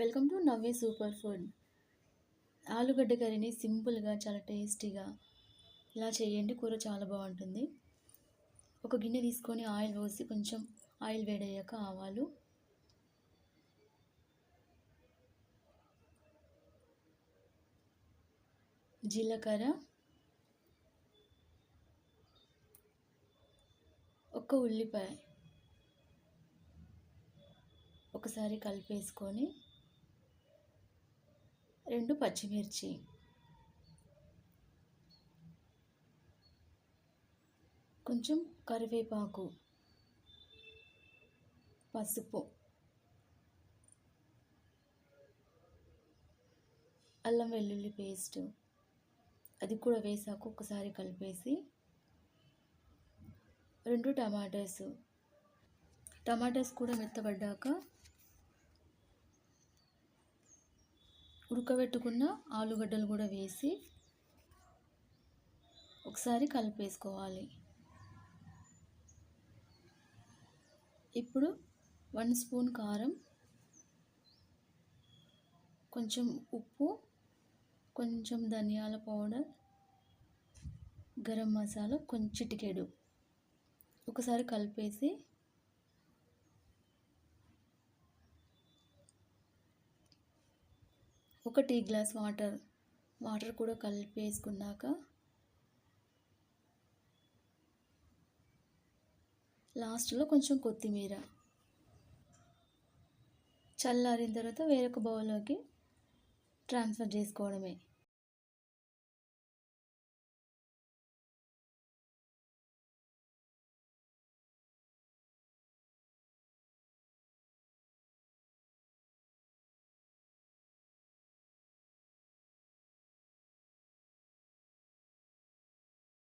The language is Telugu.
Welcome to Navve super food. ఆలుగడ్డ కర్రీని సింపుల్గా చాలా టేస్టీగా ఇలా చేయండి. కూర చాలా బాగుంటుంది. ఒక గిన్నె తీసుకొని ఆయిల్ పోసి కొంచెం ఆయిల్ వేడయ్యాక ఆవాలు. జీలకర్ర. ఒక ఉల్లిపాయ. ఒకసారి కలిపేసుకొని రెండు పచ్చిమిర్చి. కొంచెం కరివేపాకు. పసుపు. అల్లం వెల్లుల్లి పేస్ట్. అది కూడా వేసాక ఒకసారి కలిపేసి రెండు టమాటాస్. టమాటాస్ కూడా మెత్తబడ్డాక ఉడకబెట్టుకున్న ఆలుగడ్డలు కూడా వేసి ఒకసారి కలిపేసుకోవాలి. ఇప్పుడు వన్ స్పూన్ కారం కొంచెం ఉప్పు కొంచెం ధనియాల పౌడర్ గరం మసాలా కొంచెం చిటికెడు. ఒకసారి కలిపేసి ఒక టీ గ్లాస్ వాటర్ వాటర్ కూడా కలిపేసుకున్నాక లాస్ట్లో కొంచెం కొత్తిమీర. చల్లారిన తర్వాత వేరొక బౌల్లోకి ట్రాన్స్ఫర్ చేసుకోవడమే.